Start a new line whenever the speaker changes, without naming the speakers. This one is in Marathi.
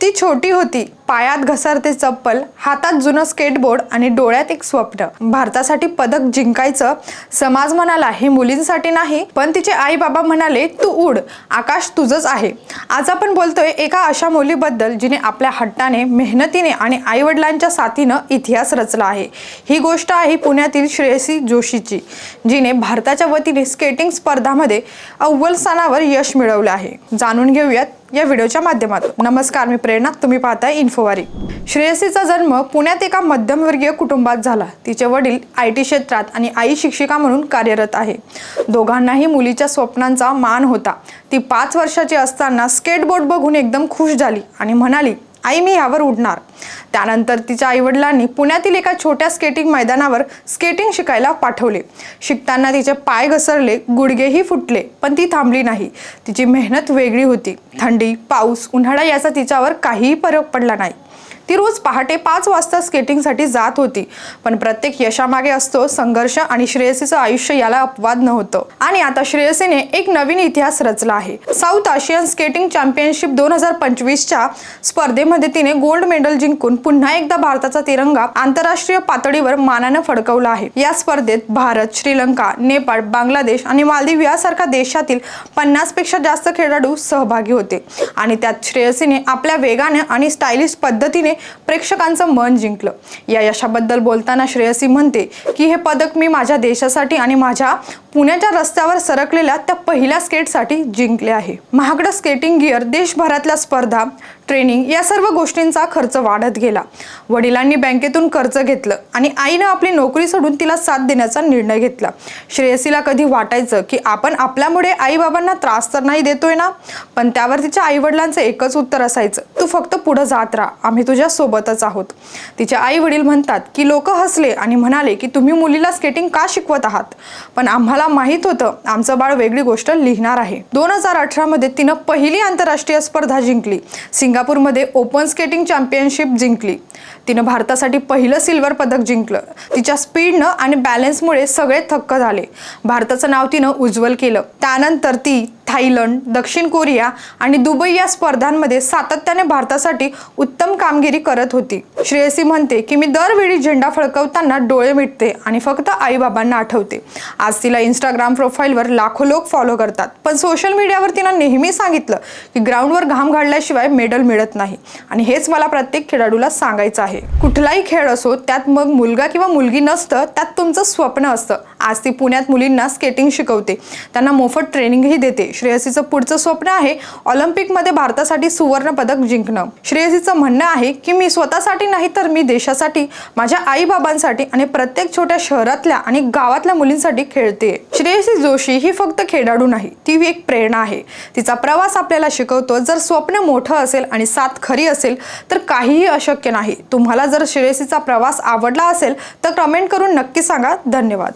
ती छोटी होती. पायात घसरते चप्पल हातात जुनं स्केटबोर्ड आणि डोळ्यात एक स्वप्न. भारतासाठी पदक जिंकायचं समाज म्हणाला हे मुलींसाठी नाही पण तिचे आई बाबा म्हणाले तू उड आकाश तुझंच आहे. आज आपण बोलतोय एका अशा मुलीबद्दल जिने आपल्या हट्टाने मेहनतीने आणि आई वडिलांच्या साथीनं इतिहास रचला आहे. ही गोष्ट आहे पुण्यातील श्रेयसी जोशीची जिने भारताच्या वतीने स्केटिंग स्पर्धामध्ये अव्वल स्थानावर यश मिळवलं आहे. जाणून घेऊयात या व्हिडिओच्या माध्यमातून. नमस्कार मी प्रेरणा. तुम्ही पाहताय इन्फोवारी श्रेयसीचा जन्म पुण्यात एका मध्यमवर्गीय कुटुंबात झाला. तिचे वडील आय टी क्षेत्रात आणि आई शिक्षिका म्हणून कार्यरत आहे. दोघांनाही मुलीच्या स्वप्नांचा मान होता. ती पाच वर्षाची असताना स्केटबोर्ड बघून एकदम खुश झाली आणि म्हणाली आई मी यावर उडणार. त्यानंतर तिच्या आईवडिलांनी पुण्यातील एका छोट्या स्केटिंग मैदानावर स्केटिंग शिकायला पाठवले. शिकताना तिचे पाय घसरले गुडघेही फुटले पण ती थांबली नाही. तिची मेहनत वेगळी होती. थंडी पाऊस उन्हाळा याचा तिच्यावर काहीही फरक पडला नाही. ती रोज पहाटे पाच वाजता स्केटिंगसाठी जात होती. पण प्रत्येक यशामागे असतो संघर्ष आणि श्रेयसीचं आयुष्य याला अपवाद नव्हतं. आणि आता श्रेयसीने एक नवीन इतिहास रचला आहे. साऊथ आशियन स्केटिंग चॅम्पियनशिप दोन हजार पंचवीसच्या स्पर्धेमध्ये तिने गोल्ड मेडल जिंकून पुन्हा एकदा भारताचा तिरंगा आंतरराष्ट्रीय पातळीवर मानानं फडकवला आहे. या स्पर्धेत भारत श्रीलंका नेपाळ बांगलादेश आणि मालदीव यासारख्या देशातील पन्नासपेक्षा जास्त खेळाडू सहभागी होते. आणि त्यात श्रेयसीने आपल्या वेगाने आणि स्टायलिश पद्धतीने प्रेक्षकांचं मन जिंकलं. या यशाबद्दल बोलताना श्रेयसी म्हणते की हे पदक मी माझ्या देशासाठी आणि माझ्या पुण्याच्या रस्त्यावर सरकलेल्या त्या पहिल्या स्केटसाठी जिंकले आहे. महागडं स्केटिंग गिअर देशभरातल्या स्पर्धा ट्रेनिंग या सर्व गोष्टींचा खर्च वाढत गेला. वडिलांनी बँकेतून कर्ज घेतलं आणि आईनं आपली नोकरी सोडून तिला साथ देण्याचा निर्णय घेतला. श्रेयसीला कधी वाटायचं की आपण आपल्यामुळे आई बाबांना त्रास तर नाही देतोय ना? पण त्यावर तिच्या आईवडिलांचं एकच उत्तर असायचं तू फक्त पुढं जात राहा. आम्ही तुझ्या सोबतच आहोत. तिचे आई वडील म्हणतात की लोक हसले आणि म्हणाले की तुम्ही मुलीला स्केटिंग का शिकवत आहात? पण आम्हाला माहीत होतं आमचं बाळ वेगळी गोष्ट लिहिणार आहे. दोन हजार अठरामध्ये तिनं पहिली आंतरराष्ट्रीय स्पर्धा जिंकली. सिंगापूरमध्ये ओपन स्केटिंग चॅम्पियनशिप जिंकली. तिनं भारतासाठी पहिलं सिल्वर पदक जिंकलं. तिच्या स्पीडनं आणि बॅलन्समुळे सगळे थक्क झाले. भारताचं नाव तिनं उज्ज्वल केलं. त्यानंतर ती थायलंड दक्षिण कोरिया आणि दुबई या स्पर्धांमध्ये सातत्याने भारतासाठी उत्तम कामगिरी करत होती. श्रेयसी म्हणते की मी दरवेळी झेंडा फडकवताना डोळे मिटते आणि फक्त आईबाबांना आठवते. आज तिला इंस्टाग्राम प्रोफाईलवर लाखो लोक फॉलो करतात. पण सोशल मीडियावर तिनं नेहमी सांगितलं की ग्राउंडवर घाम घालल्याशिवाय मेडल मिळत नाही. आणि हेच मला प्रत्येक खेळाडूला सांगायचं आहे. कुठलाही खेळ असो त्यात मग मुलगा किंवा मुलगी नसतं त्यात तुमचं स्वप्न असतं. आज ती पुण्यात मुलींना स्केटिंग शिकवते. त्यांना मोफत ट्रेनिंगही देते. श्रेयसीचं पुढचं स्वप्न आहे ऑलिम्पिकमध्ये भारतासाठी सुवर्ण पदक जिंकणं. श्रेयसीचं म्हणणं आहे की मी स्वतःसाठी नाही तर मी देशासाठी माझ्या आई बाबांसाठी आणि प्रत्येक छोट्या शहरातल्या आणि गावातल्या मुलींसाठी खेळते. श्रेयसी जोशी ही फक्त खेळाडू नाही ती एक प्रेरणा आहे. तिचा प्रवास आपल्याला शिकवतो जर स्वप्न मोठं असेल आणि साथ खरी असेल तर काहीही अशक्य नाही. तुम्हाला जर श्रेयसीचा प्रवास आवडला असेल तर कमेंट करून नक्की सांगा. धन्यवाद.